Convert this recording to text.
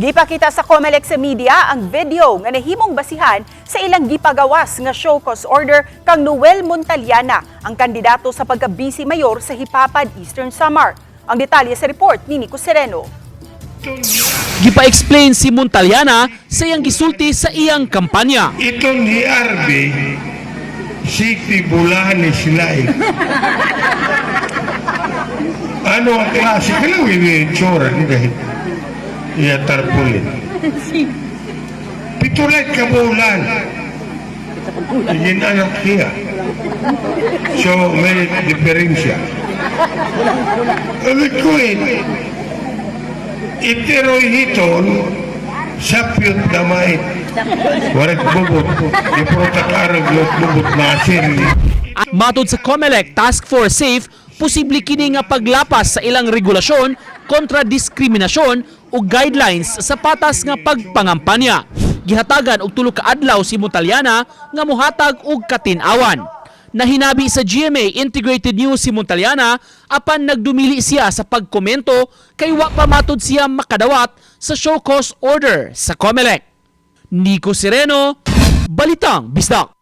Gipakita sa Comelec sa media ang video nga nahimong basihan sa ilang gipagawas nga show cause order kang Noel Montaliana, ang kandidato sa pagka-vice mayor sa Hipapad Eastern Samar. Ang detalye sa report ni Nico Sereno. Gipa-explain si Montaliana sa iyang gisulti sa iyang kampanya. Ito ni Arby, City Bulani sila eh. ano ang klase? Kailang yung itsura ni dahil iya tarpulin. Pitulit ka bulan. Yan anak niya. So, may diferensya. Alit ko eh. Iteroy hiton, sapyot damay. Warat bubot. Di po takarag lot bubot na asin. Matod sa COMELEC Task Force Safe, posible kini nga paglapas sa ilang regulasyon kontra diskriminasyon o guidelines sa patas nga pagpangampanya. Gihatagan og tulo ka adlaw si Montaliana nga mohatag og katin-awan. Nahinabi sa GMA Integrated News si Montaliana apan nagdumili siya sa pagkomento kay wa pa matod siya makadawat sa show cause order sa COMELEC. Nico Sereno, Balitang Bisdak.